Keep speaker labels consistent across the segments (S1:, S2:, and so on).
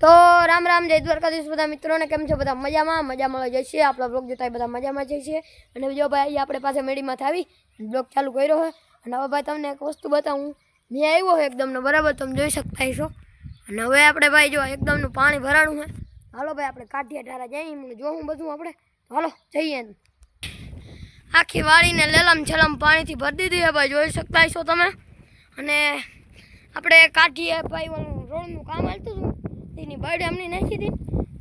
S1: તો રામ રામ, જય દ્વારકાધીશ બધા મિત્રોને. કેમ છો બધા? મજામાં? મજામાં જઈ છીએ આપણા બ્લોગ જોતા બધા મજામાં જઈ છીએ અને બીજો ભાઈ આપણે પાસે મેળીમાંથી આવી બ્લોગ ચાલુ કર્યો હોય. અને હવે ભાઈ તમને એક વસ્તુ બતાવું. મેં આવ્યો હોય એકદમને બરાબર? તમે જોઈ શકતા હશો. અને હવે આપણે ભાઈ જો એકદમનું પાણી ભરાણું હોય હાલો ભાઈ, આપણે કાઢીએ ટારા જઈએ. જોવું બધું આપણે. હાલો, જઈએ આખી વાળીને લેલમ છલમ પાણીથી ભરી દીધી છે ભાઈ. જોઈ શકતા હશો તમે? અને આપણે કાઢીએ ભાઈ રોડનું કામ હાલતું હતું બર્ડ અમને નાખી હતી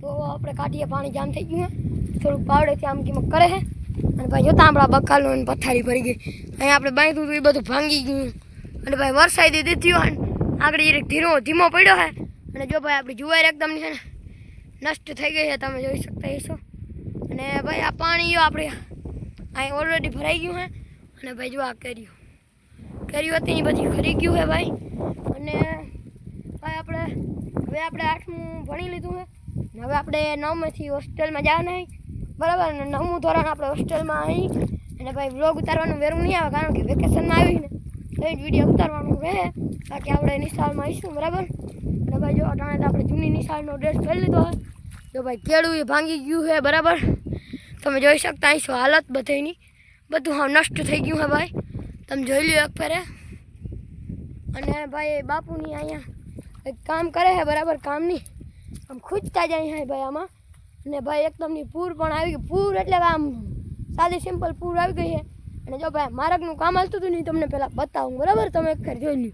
S1: તો આપણે કાઢીએ પાણી, જામ થઈ ગયું થોડુંક પાવડેથી આમ કરે છે. અને ભાઈ જોતા આપણા બકાલું અને પથારી ભરી ગઈ. અહીંયા આપણે બાંધ્યું હતું, એ બધું ભાંગી ગયું અને ભાઈ વરસાદી દીધી હોય ને આગળ એ ધીરો, ધીમો પડ્યો છે. અને જો ભાઈ આપણી જુવાર એકદમ છે ને, નષ્ટ થઈ ગઈ છે. તમે જોઈ શકતા હશો. અને ભાઈ આ પાણી આપણે અહીં ઓલરેડી ભરાઈ ગયું છે. અને ભાઈ જો આ કર્યું કર્યું હતી ને બધી ખરી ગયું છે ભાઈ. અને ભાઈ આપણે હવે આપણે આઠમું ભણી લીધું છે. હવે આપણે નવમાંથી હોસ્ટેલમાં જવાના હોય બરાબર? ને નવમું ધોરણ આપણે હોસ્ટેલમાં અહીં અને ભાઈ વ્લોગ ઉતારવાનું વેરું નહીં આવે, કારણ કે વેકેશનમાં આવી ને. તો જ વીડિયો ઉતારવાનું રહે બાકી આપણે નિશાળમાં આવીશું, બરાબર? ને ભાઈ જો, અટાણે આપણે જૂની નિશાળનો ડ્રેસ પહેરી લીધો હોય જો ભાઈ કેળું એ ભાંગી ગયું છે, બરાબર? તમે જોઈ શકતા અહીંશો હાલત બધાની. બધું હા નષ્ટ થઈ ગયું છે ભાઈ. તમે જોઈ લ્યો એક ફેરે અને ભાઈ બાપુની અહીંયા કામ કરે છે બરાબર કામની આમ ખૂજતા જાય છે ભાઈ આમાં. અને ભાઈ એકદમની પૂર પણ આવી ગઈ. પૂર એટલે આમ સાદી સિમ્પલ પૂર આવી ગઈ છે અને જો ભાઈ માર્ગનું કામ હાલતું હતું ને તમને પહેલાં બતાવું. બરાબર? તમે એક જોઈ લ્યો.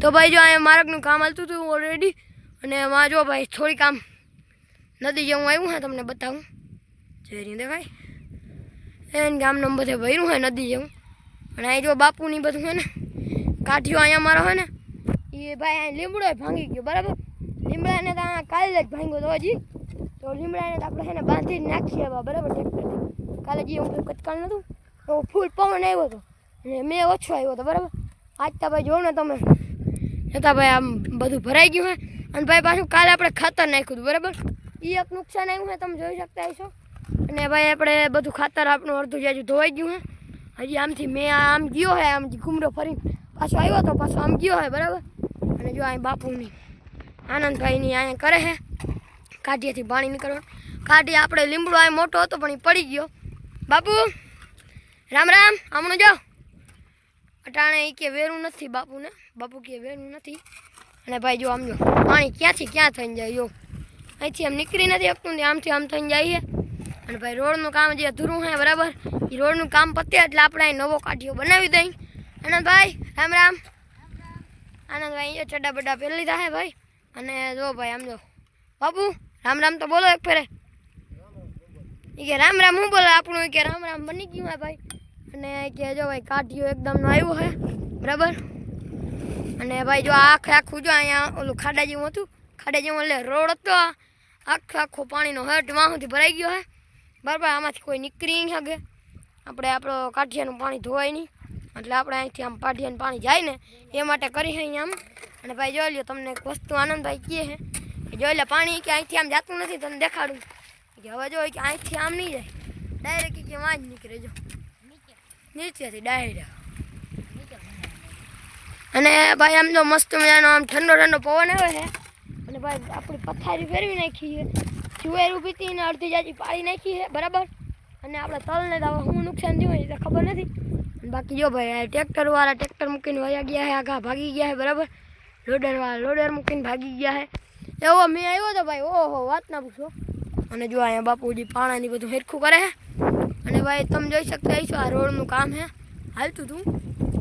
S1: તો ભાઈ જો અહીંયા માર્ગનું કામ હાલતું હતું ઓલરેડી અને એમાં જો ભાઈ થોડીક આમ નદી જેવું આવ્યું હા તમને બતાવું. જઈ રહી દેખાય એને ગામનું બધે ભર્યું હોય નદી જેવું. અને અહીં જો બાપુની બધું હોય ને કાઠીઓ અહીંયા મારો હોય ને એ ભાઈ અહીં લીમડો ભાંગી ગયો, બરાબર? લીમડાને તો આ કાલે જ ભાંગ્યો તો હજી. તો લીમડાને તો આપણે છે ને બાંધીને નાખીએ બરાબર? ટ્રેક્ટરથી. કાલે જે હું કટકાળ નહોતું તો ફૂલ પવન આવ્યો હતો. અને મેં ઓછો આવ્યો હતો, બરાબર? આજ તો ભાઈ જોવો ને તમે. છતાં ભાઈ આમ બધું ભરાઈ ગયું હે. અને ભાઈ પાછું કાલે આપણે ખાતર નાખ્યું હતું, બરાબર? એ એક નુકસાન આવ્યું હે, તમે જોઈ શકતા હશો. અને ભાઈ આપણે બધું ખાતર આપણું અડધું જાજુ ધોવાઈ ગયું હે. હજી આમથી મેં આમ ગયો હે, આમ ઘૂમરો ફરીને પાછો આવ્યો તો પાછો આમ ગયો હે, બરાબર? અને જો અહીં બાપુની આનંદભાઈની અહીંયા કરે છે કાઢીએથી પાણી નીકળવાનું કાઢી આપણે લીમડો અહીં મોટો હતો, પણ એ પડી ગયો. બાપુ, રામ રામ, હમણાં જો. અટાણે એ કે વેરું નથી બાપુને. બાપુ કે વેરું નથી. અને ભાઈ જો આમ જો, પાણી ક્યાંથી ક્યાં થઈને જાય, જો. અહીંથી આમ નીકળી નથી શકતું આમથી આમ થઈને છે. અને ભાઈ રોડનું કામ જે અધૂરું છે, બરાબર? એ રોડનું કામ પતે એટલે આપણે અહીં નવો કાઢીઓ બનાવી દઈ. આનંદભાઈ, રામ રામ. આનંદભાઈ જો ચડ્ડા બડા પહેરી લીધા હે ભાઈ. અને જો ભાઈ, આમ જો. બાપુ રામ રામ તો બોલો એક ફેરે. કે રામ રામ હું બોલે? આપણું કે રામ રામ બની ગયું હે ભાઈ. અને કે જો ભાઈ કાઠીઓ એકદમ આવ્યું હે. બરાબર? અને ભાઈ, જો આખે આખું જો અહીંયા ઓલું ખાડા જેવું હતું. ખાડા જેવું એટલે રોડ હતો. આખો આખો પાણીનો હટ વાહુંથી ભરાઈ ગયો હે. બરાબર, આમાંથી કોઈ નીકળી શકે. આપણે આપણો કાઠિયાનું પાણી ધોવાય નહીં. એટલે આપણે અહીંથી આમ પાઠિયાનું પાણી જાય ને, એ માટે કરી છે આમ. અને ભાઈ જોઈ લ્યો તમને એક વસ્તુ આનંદભાઈ કહે છે. જોઈ લે, પાણી કે અહીંથી આમ જાતું નથી તમને દેખાડું. કે હવે જો કે અહીંથી આમ નહીં જાય. ડાયરેક્ટ કે વાં જ નીકળે, જો. નીચેથી ડાયરેક્ટ અને ભાઈ આમ જો મસ્ત મજાનો આમ ઠંડો ઠંડો પવન આવે છે. અને ભાઈ આપણી પથારી ફેરવી નાખી છે. જુવેરું પીતીને અડધી જાજી પાડી નાખી છે, બરાબર? અને આપણે તલને તો હવે શું નુકસાન થયું એ તો ખબર નથી. બાકી જો ભાઈ ટ્રેક્ટર વાળા ટ્રેક્ટર મૂકીને વયા ગયા હે, આઘા ભાગી ગયા હે, બરાબર? લોડરવાળા લોડર મૂકીને ભાગી ગયા હે. એવો મેં આવ્યો તો ભાઈ, ઓહો, વાત ના પૂછો. અને જો અહીંયા બાપુજી પાણાની બધું હેરખું કરે હે. અને ભાઈ, તમે જોઈ શકતા હશો, આ રોડનું કામ હે. હાલતું હતું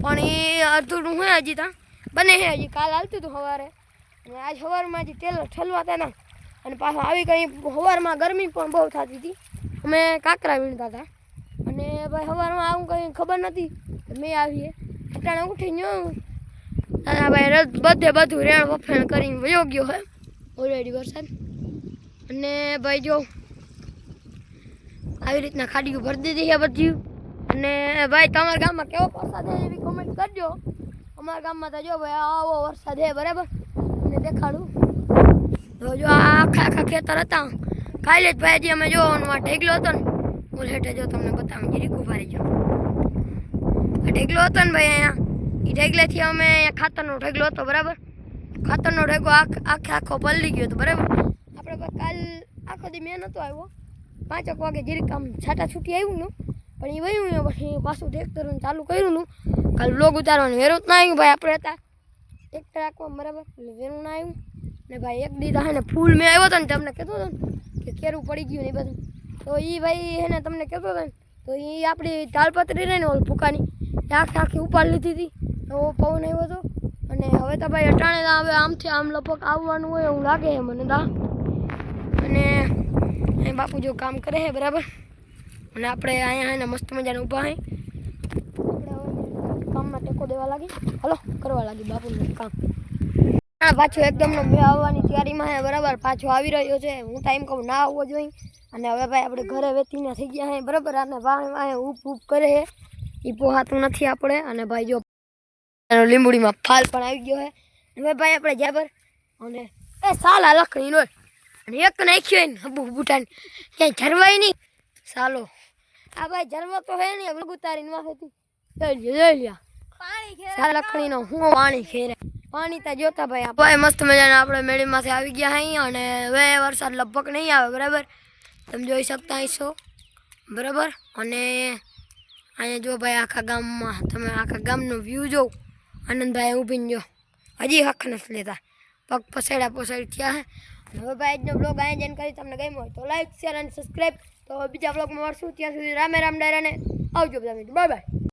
S1: પણ એ અડધું હે હજી ત્યાં બને હે હજી, કાલ હાલતું હતું સવારે. અને આજ સવારમાં હજી તેલ ઠલવા હતા અને પાછા આવી કંઈ સવારમાં ગરમી પણ બહુ થતી હતી. અમે કાંકરા વીણતા હતા. અને ભાઈ સવારમાં આવું કંઈ ખબર નથી. મેં આવીએ. અટાણે ઉઠીને જોયું અને ભાઈ રદ- બધે બધું રેણ વફેણ કરીને વયો ગયો હે. ઓલરેડી વરસાદ. અને ભાઈ જો, આવી રીતના ખાડીઓ ભરી દીધી છે બધી. અને ભાઈ તમારા ગામમાં કેવો વરસાદ છે એવી કોમેન્ટ કરજો. અમારા ગામમાં તો જો ભાઈ આવો વરસાદ છે, બરાબર? અને દેખાડું. તો જો આ આખા આખા ખેતર હતા. કાલે જ ભાઈ જે અમે જોવાનું, આ ઢેગલો હતો ને. ઓલ હેઠે જો તમને બતાવું જરીક ઊભા રહેજો ઢેગલો હતો ને ભાઈ અહીંયા? એ ઢેગલેથી અમે અહીંયા ખાતરનો ઢેગલો હતો, બરાબર? ખાતરનો ઢેગો આખ, આખે પલળી ગયો હતો, બરાબર? આપણે કાલ આખો દી મેં નહોતો આવ્યો. પાંચેક વાગે જીરીક આમ છાટા છૂટી આવ્યું ને, પણ એ વયું ને પછી પાછું ટ્રેક્ટરનું ચાલુ કર્યું ને, કાલ બ્લોગ ઉતારવાનું વેરું ના આવ્યું ભાઈ, આપણે હતા. એક રાખવા બરાબર? વેરું ના આવ્યું ને ભાઈ એક દી હે ને ફૂલ મેં આવ્યો હતો ને તમને કહેતો હતો ને, કે કેરું પડી ગયું ને એ બધું. તો એ ભાઈ એને તમને કહેતો હતો ને, તો એ આપણી તાલપત્રી રહી ને ઓલ ફૂકાની એ આખી આખી ઉપાડ લીધી હતી. એવો પવન આવ્યો હતો અને હવે તો ભાઈ અટાણે હવે આમથી આમ લપક આવવાનું હોય એવું લાગે છે મને દા અને અહીં બાપુ જો કામ કરે છે, બરાબર? અને આપણે અહીંયા એને મસ્ત મજાને ઊભા હે. કામમાં ટેકો દેવા લાગી. હલો, કરવા લાગી બાપુનું કામ. હા પાછો એકદમ મેં આવવાની તૈયારીમાં છે બરાબર? પાછો આવી રહ્યો છે. હું ટાઈમ કહું ના આવવો જોઈએ. અને હવે ભાઈ આપણે ઘરે વેચીને થઈ ગયા છે બરાબર? અને વાહે વાહે ઉપ ઉપ કરે છે એ પોહાતું નથી આપણે. અને ભાઈ જો લીંબુડીમાં ફાલ પણ આવી ગયો છે હવે ભાઈ આપણે જાબર અને એ સાલા લખણી નો અને એક નાખ્યો હોય ને હબુ બુટાને ક્યાંય જરવાય નહીં. સાલો. આ ભાઈ જરવા તો હે નહીં હવે ઉતારીને હતી લઈ લ્યો લઈ હું પાણી ખેરે પાણી તા જોતા ભાઈ આ ભાઈ, મસ્ત મજાના આપણે મેળીમાંથી આવી ગયા અહીં અને હવે વરસાદ લગભગ નહીં આવે, બરાબર? તમે જોઈ શકતા હશો બરાબર? અને અહીંયા જો ભાઈ, આખા ગામમાં, તમે આખા ગામનો વ્યૂ જો આનંદભાઈ ઊભીને જો. હજી હક નથી લેતા. પગ પસેડા પસેડ થયા હે. હવે ભાઈ, આજનો બ્લોગ અહીંયા જઈને કરી તમને ગમ્યો હોય તો લાઈક શેર અને સબસ્ક્રાઈબ તો બીજા બ્લોગમાં મળશું. ત્યાં સુધી રામે રામ ડાયરાને આવજો બધા બાય બાય